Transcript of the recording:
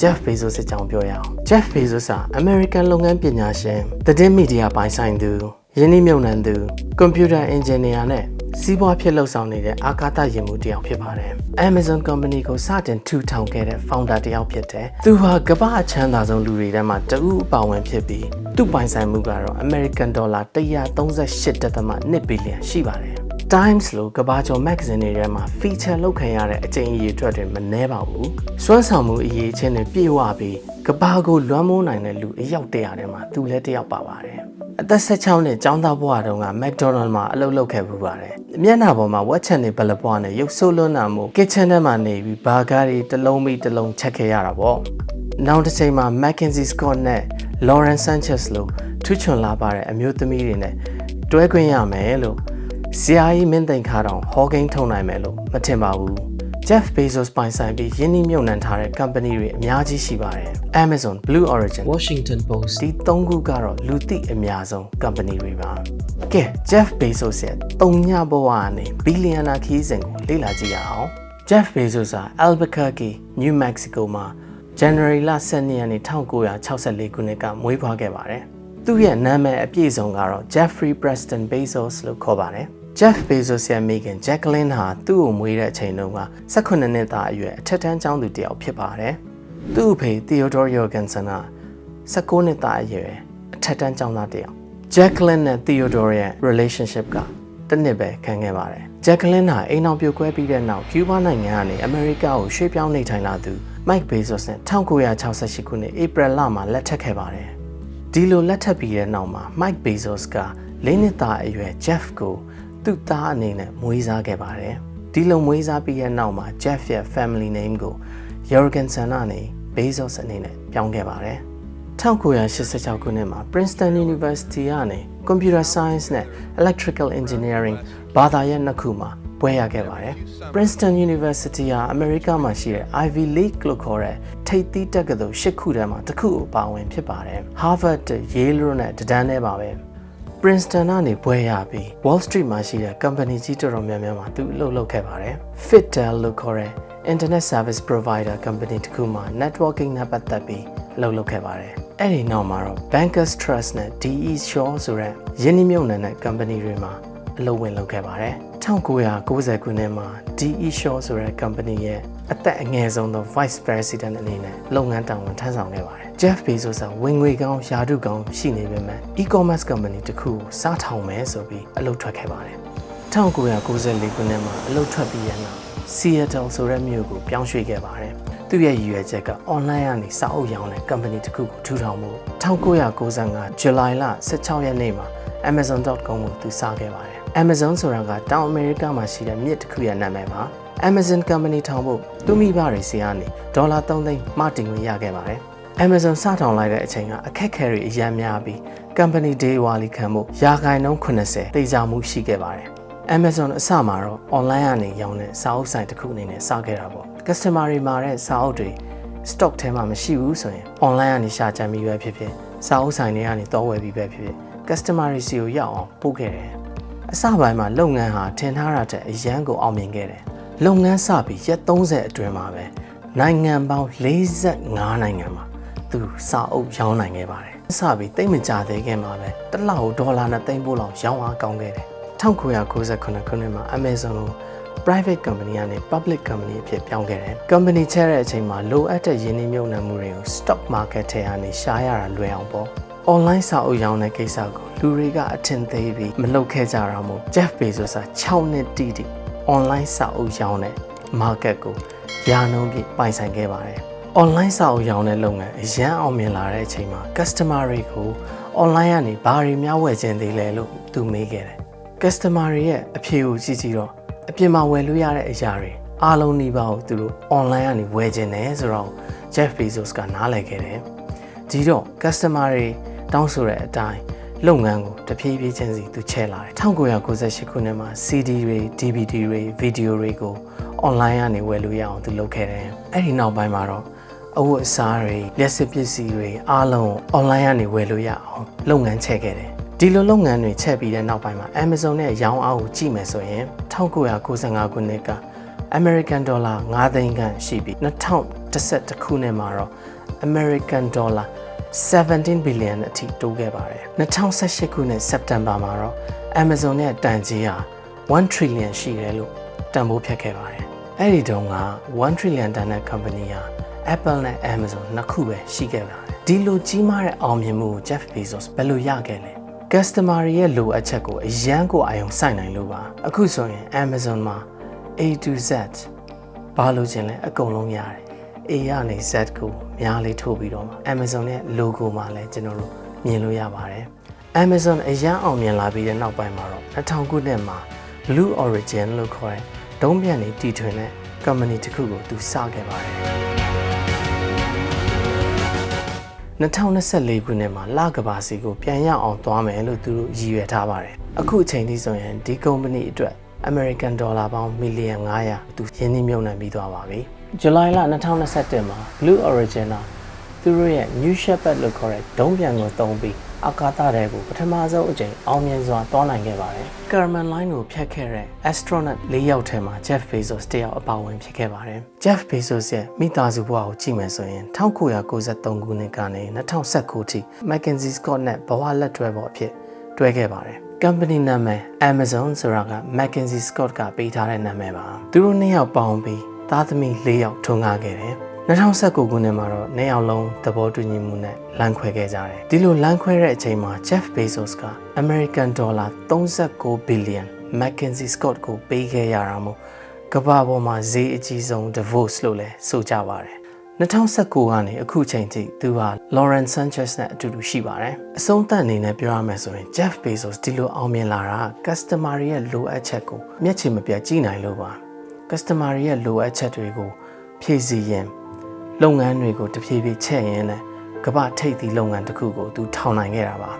Jeff Bezos အကြောင်းပြောရအောင် Jeff Bezos ဟာ American လုပ်ငန်းပညာရှင်သတင်းမီဒီယာပိုင်ဆိုင်သူယင်းနှိမ့်မြုံနှံသူကွန်ပျူတာအင်ဂျင်နီယာနဲ့စီးပွားဖြစ်လှုပ်ဆောင်နေတဲ့အာကာသယာဉ်မှူးတစ်ယောက်ဖြစ်ပါတယ် Amazon Company ကိုစတင်ထူထောင်ခဲ့တဲ့ founder တစ်ယောက်ဖြစ်တယ်သူဟာကမ္ဘာအချမ်းသာဆုံးလူတွေထဲမှာတဦးအပါဝင်ဖြစ်ပြီးသူ့ပိုင်ဆိုင်မှုကတော့ American Dollar 138.1ဘီလီယံရှိပါတယ် Times လို့ကဘာကျော် magazine တွေထဲမှာ feature လုပ်ခံရတဲ့အကြိမ်အရေအတွက်တွေမနှဲပါဘူး။စွမ်းဆောင်မှုအရေးချင်းတွေပြည့်ဝပြီးကဘာကိုလွှမ်းမိုးနိုင်တဲ့လူအယောက်တရာထဲမှာသူလည်းတစ်ယောက်ပါပါတယ်။အသက်16နှစ်ကျောင်းသားဘဝတုန်းက McDonald မှာအလုပ်လုပ်ခဲ့ပူပါတယ်။မျက်နှာပေါ်မှာဝက်ချက်နေဘလပွားနဲ့ရုပ်ဆိုးလွန်းတာမို့ kitchen ထဲမှာနေပြီးဘာဂါတွေတစ်လုံးပြီးတစ်လုံးချက်ခဲ့ရတာပေါ့။နောက်တစ်ချိန်မှာ Mackenzie Scott နဲ့ Lauren Sanchez လို့ထွချွန်လာပါတဲ့အမျိုးသမီးတွေနဲ့တွဲခွင့်ရမယ်လို့ ဆရာကြီးမင်းသိန်ခါတောင်ဟောကိန်းထုံနိုင်မယ်လို့မထင်ပါဘူး Jeff Bezos ပိုင်ဆိုင်ပြီးယင်းနှိမ့်မြုပ်နှံထားတဲ့ company တွေအများကြီးရှိပါတယ် Amazon, Blue Origin, Washington Post ဒီသုံးခုကတော့လူသိအများဆုံး company တွေပါကဲ Jeff Bezos ရဲ့တုံညဘဝကနေဘီလီယံနာခီးစဉ်ကိုလေ့လာကြည့်ရအောင် Jeff Bezos ဟာ Albuquerque, New Mexico မှာ January လ12ရက်နေ့1964ခုနှစ်ကမွေးဖွားခဲ့ပါတယ်သူ့ရဲ့နာမည်အပြည့်စုံကတော့ Jeffrey Preston Bezos လို့ခေါ်ပါတယ် Jeff Bezos ရဲ့မိခင် Jacqueline ဟာသူ့ကိုမွေးတဲ့အချိန်တုန်းက18နှစ်သားအရွယ်အထက်တန်းကျောင်းသူတစ်ယောက်ဖြစ်ပါတယ်။သူ့အဖေ Theodore Jorgensen က19နှစ်သားအရွယ်အထက်တန်းကျောင်းသားတစ်ယောက်။ Jacqueline နဲ့ Theodore ရဲ့ relationship ကတစ်နှစ်ပဲခံခဲ့ပါတယ်။ Jacqueline ဟာအိမ်အောင်ပြုတ်ကွဲပြီးတဲ့နောက်ကျူးဘားနိုင်ငံကနေအမေရိကကိုရွှေ့ပြောင်းနေထိုင်လာသူ Mike Bezos နဲ့1968ခုနှစ်ဧပြီလမှာလက်ထပ်ခဲ့ပါတယ်။ဒီလိုလက်ထပ်ပြီးတဲ့နောက်မှာ Mike Bezos ကလေးနှစ်သားအရွယ် Jeff ကို သူ့သားအနေနဲ့မွေးစားခဲ့ပါတယ်။ဒီလိုမွေးစားပြီးတဲ့နောက်မှာ Jeff ရဲ့ family name ကို Jorgensen ကနေ Bezos အနေနဲ့ပြောင်းခဲ့ပါတယ်။1986ခုနှစ်မှာ Princeton University ကနေ Computer Science နဲ့ Electrical Engineering ဘာသာရပ်နှစ်ခုမှာဘွဲ့ရခဲ့ပါတယ်။ Princeton University ဟာအမေရိကမှာရှိတဲ့ Ivy League လို့ခေါ်တဲ့ထိပ်သီးတက္ကသိုလ်၈ခုထဲမှာတစ်ခုအပါအဝင်ဖြစ်ပါတယ်။ Harvard, Yale တို့နဲ့တဒန်းထဲပါပဲ။ Princeton ကနေဘွဲ့ရပြီး Wall Street မှာရှိတဲ့ company ကြီးတော်တော်များများမှာသူအလုပ်လုပ်ခဲ့ပါတယ်။ Fittel လို့ခေါ်တဲ့ Internet Service Provider company တစ်ခုမှာ networking နဲ့ပတ်သက်ပြီးအလုပ်လုပ်ခဲ့ပါတယ်။အဲ့ဒီနောက်မှာတော့ Bankers Trust နဲ့ DE Shaw ဆိုတဲ့ယင်းနှိမ့်မြုပ်နှံတဲ့ company တွေမှာအလုပ်ဝင်လုပ်ခဲ့ပါတယ်။1990ခုနှစ်မှာ DE Shaw ဆိုတဲ့ company ရဲ့အသက်အငယ်ဆုံးသော Vice President အနေနဲ့လုပ်ငန်းတာဝန်ထမ်းဆောင်ခဲ့ပါတယ်။ Jeff Bezos ကဝင်ငွေကောင်းယာတုကောင်းရှိနေပေမဲ့ e-commerce company တစ်ခုကိုစားထောင်မယ်ဆိုပြီးအလုပ်ထွက်ခဲ့ပါတယ်။1994ခုနှစ်မှာအလုပ်ထွက်ပြီးရနောက် Seattle ဆိုတဲ့မြို့ကိုပြောင်းရွှေ့ခဲ့ပါတယ်။သူ့ရဲ့ရည်ရွယ်ချက်က online ကနေစာအုပ်ရောင်းတဲ့ company တစ်ခုကိုထူထောင်မှု1995 July လ16ရက်နေ့မှာ Amazon.com ကိုသူစခဲ့ပါတယ်။ Amazon ဆိုတာကတောင်အမေရိကမှာရှိတဲ့မြစ်တစ်ခုရဲ့နာမည်ပါ။ Amazon Company ထောင်ဖို့သူမိဘတွေစီကနေဒေါ်လာ3သိန်းမှတင်ငွေရခဲ့ပါတယ်။ Amazon စထောင်လိုက်တဲ့အချိန်ကအခက်အခဲတွေအများများပြီး Company Day ဝါလီခံမှုရာခိုင်နှုန်း80တေချာမှုရှိခဲ့ပါတယ်။ Amazon အစမှာတော့ online ကနေရောင်းတဲ့စာအုပ်ဆိုင်တစ်ခုအနေနဲ့စခဲ့တာပေါ့။ customer တွေမှာတဲ့စာအုပ်တွေ stock ထဲမှာမရှိဘူးဆိုရင် online ကနေရှာကြံပြီးပဲဖြစ်ဖြစ်စာအုပ်ဆိုင်တွေကနေတောဝယ်ပြီးပဲဖြစ်ဖြစ် customer တွေစီကိုရောက်အောင်ပို့ခဲ့တယ်။အစပိုင်းမှာလုပ်ငန်းဟာထင်ထားတာတဲ့အရန်ကိုအောင်မြင်ခဲ့တယ်။လုပ်ငန်းစပြီးရက်30အတွင်းမှာပဲနိုင်ငံပေါင်း45နိုင်ငံမှာ သူစာအုပ်ရောင်းနိုင်ခဲ့ပါတယ်။စပြီးတိတ်မကြသေးခင်မှာပဲတစ်လောက်ဒေါ်လာနဲ့သိန်းပို့လောက်ရောင်းအားကောင်းခဲ့တယ်။1998ခုနှစ်မှာ Amazon ကို private company ကနေ public company အဖြစ်ပြောင်းခဲ့တယ်။ company ချဲတဲ့အချိန်မှာလိုအပ်တဲ့ရင်းနှီးမြှုပ်နှံမှုတွေကို stock market ထဲကနေရှားရတာလွယ်အောင်ပေါ့။ online စာအုပ်ရောင်းတဲ့ကိစ္စကိုလူတွေကအထင်သေးပြီးမလုပ်ခဲ့ကြတာမို့ Jeff Bezos က6နှစ်တိတိ online စာအုပ်ရောင်းတဲ့ market ကိုရာနှုန်းပြည့်ပိုင်ဆိုင်ခဲ့ပါတယ်။ online စာအုပ်ရောင်းတဲ့လုပ်ငန်းအရန်အောင်မြင်လာတဲ့အချိန်မှာ customer တွေကို online ကနေဘာတွေများဝယ်ခြင်းသေးလဲလို့သူမေးခဲ့တယ်။ customer တွေရဲ့အဖြေကိုကြည့်ကြည့်တော့အပြင်မှာဝယ်လို့ရတဲ့အရာတွေအားလုံးနှိပါကိုသူတို့ online ကနေဝယ်ခြင်းတယ်ဆိုတော့ Jeff Bezos ကနားလည်ခဲ့တယ်။ဒီတော့ customer တွေတောင်းဆိုတဲ့အတိုင်းလုပ်ငန်းကိုတဖြည်းဖြည်းချင်းစီသူချဲ့လာတယ်1998ခုနှစ်မှာ CD တွေ DVD တွေဗီဒီယိုတွေကို online ကနေဝယ်လို့ရအောင်သူလုပ်ခဲ့တယ်အဲ့ဒီနောက်ပိုင်းမှာတော့ အဝတ်အစားတွေလက်စစ်ပစ္စည်းတွေအားလုံး online ကနေဝယ်လို့ရအောင်လုပ်ငန်းချဲ့ခဲ့တယ်ဒီလိုလုပ်ငန်းတွေချက်ပြီးတဲ့နောက်ပိုင်းမှာ Amazon နဲ့ရောင်းအားကိုကြည့်မယ်ဆိုရင်1995ခုနှစ်က American Dollar 9သိန်းခန့်ရှိပြီး2021ခုနှစ်မှာတော့ American Dollar 17 billion အထိတိုးခဲ့ပါတယ်2018ခုနှစ်စက်တင်ဘာမှာတော့ Amazon ရဲ့တန်ကြီးဟာ1 trillion ရှိတယ်လို့တန်ဖိုးဖြတ်ခဲ့ပါတယ်အဲ့ဒီတုန်းက1 trillion တန်တဲ့ company ဟာ Apple နဲ့ Amazon နှစ်ခုပဲရှိခဲ့ပါတယ်ဒီလိုကြီးမားတဲ့အောင်မြင်မှုကို Jeff Bezos ဘယ်လိုရခဲ့လဲ customer တွေရဲ့လိုအပ်ချက်ကိုအရန်ကိုအာရုံစိုက်နိုင်လို့ပါအခုဆိုရင် Amazon မှာ A to Z ဘာလို့ခြင်းလဲအကုန်လုံးရတယ် A ကနေ Z ကိုများလေးထိုးပြီးတော့မှ Amazon ရဲ့ logo မှာလည်းကျွန်တော်တို့မြင်လို့ရပါတယ် Amazon အရန်အောင်မြင်လာပြီးတဲ့နောက်ပိုင်းမှာတော့2000ခုနှစ်မှာ Blue Origin လို့ခေါ်တဲ့ဒုံးပြန်နေတီထွင်တဲ့ company တစ်ခုကိုသူစခဲ့ပါတယ် 2024ခုနှစ်မှာလကဘာစီကိုပြန်ရအောင်သွားမယ်လို့သူတို့ရည်ရွယ်ထားပါတယ်အခုအချိန်ထိဆိုရင်ဒီ company အတွက် American Dollar ပေါင်းမီလီယံ900သူရင်းနှီးမြှုပ်နှံပြီးသွားပါပြီဇူလိုင်လ2021မှာ Blue Origin ကသူတို့ရဲ့ New Shepard လို့ခေါ်တဲ့ဒုံးပြန်ကိုသုံးပြီး အာကာသထဲကိုပထမဆုံးအကြိမ်အောင်မြင်စွာသွားနိုင်ခဲ့ပါတယ်။ Kármán line ကိုဖြတ်ခဲ့တဲ့ astronaut ၄ယောက်ထဲမှာ Jeff Bezos တယောက်အပါအဝင်ဖြစ်ခဲ့ပါတယ်။ Jeff Bezos ရဲ့မိသားစုဘဝကိုကြည့်မယ်ဆိုရင်1993ခုနှစ်ကနေ2019ထိ Mackenzie Scott နဲ့ဘဝလက်တွဲပေါ်အဖြစ်တွဲခဲ့ပါတယ်။ company နာမည် Amazon ဆိုတာက Mackenzie Scott ကပေးထားတဲ့နာမည်ပါ။သူတို့နှစ်ယောက်ပေါင်းပြီးသားသမီး၄ယောက်ထွန်းကားခဲ့တယ်။ 2019ခုနှစ်မှာတော့နှစ်ယောက်လုံးသဘောတူညီမှုနဲ့လမ်းခွဲခဲ့ကြတယ်။ဒီလိုလမ်းခွဲတဲ့အချိန်မှာ Jeff Bezos က American Dollar 39 billion Mackenzie Scott ကိုပေးခဲ့ရတာမို့ကမ္ဘာပေါ်မှာဈေးအကြီးဆုံး divorce လို့လည်းဆိုကြပါတယ်။2019ကနေအခုချိန်ထိသူဟာ Lawrence Sanchez နဲ့အတူတူရှိပါတယ်။အဆုံးသတ်အနေနဲ့ပြောရမယ်ဆိုရင် Jeff Bezos ဒီလိုအောင်မြင်လာတာ customer တွေရဲ့လိုအပ်ချက်ကိုမျက်ခြေမပြတ်ကြည့်နိုင်လို့ပါ။ customer တွေရဲ့လိုအပ်ချက်တွေကိုဖြည့်ဆည်းရင် လုပ်ငန်းတွေကိုတဖြည်းဖြည်းချက်ရင်းနဲ့ကမ္ဘာထိပ်သီးလုပ်ငန်းတစ်ခုကိုသူထောင်နိုင်ခဲ့တာပါ